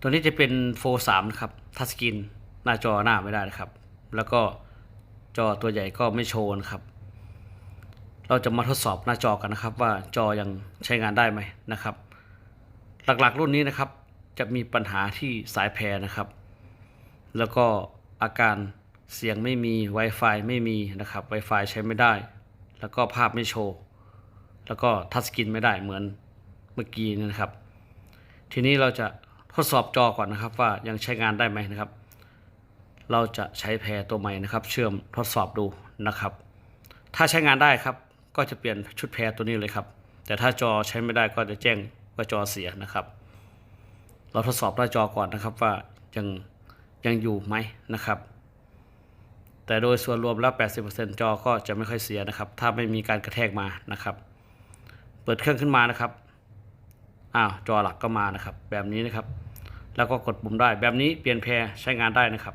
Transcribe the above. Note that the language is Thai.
ตัวนี้จะเป็นโฟสามนะครับทัชสกรีนหน้าจอหน้าไม่ได้นะครับ แล้วก็จอตัวใหญ่ก็ไม่โชว์นะครับ เราจะมาทดสอบหน้าจอกันนะครับ ว่าจอยังใช้งานได้ไหมนะครับ หลักๆรุ่นนี้นะครับ จะมีปัญหาที่สายแพรนะครับ แล้วก็อาการเสียงไม่มี Wi-Fi ไม่มีนะครับ Wi-Fi ใช้ไม่ได้ แล้วก็ภาพไม่โชว์ แล้วก็ทัชสกรีนไม่ได้เหมือนเมื่อกี้นะครับ ทีนี้เราจะ ทดสอบจอก่อนนะครับ ว่ายังใช้งานได้ไหมนะครับ เราจะใช้แพรตัวใหม่นะครับ เชื่อมทดสอบดูนะครับ ถ้าใช้งานได้ครับ ก็จะเปลี่ยนชุดแพรตัวนี้เลยครับ แต่ถ้าจอใช้ไม่ได้ก็จะแจ้งว่าจอเสียนะครับ เราทดสอบหน้าจอก่อนนะครับว่ายังยังอยู่ไหมนะครับ แต่โดยส่วนรวมแล้ว 80%จอก็จะไม่ค่อยเสียนะครับ ถ้าไม่มีการกระแทกมานะครับ เปิดเครื่องขึ้นมานะครับอ้าวจอหลักก็มานะครับ แบบนี้นะครับ แล้วก็กดปุ่มได้ แบบนี้เปลี่ยนแพรใช้งานได้นะครับ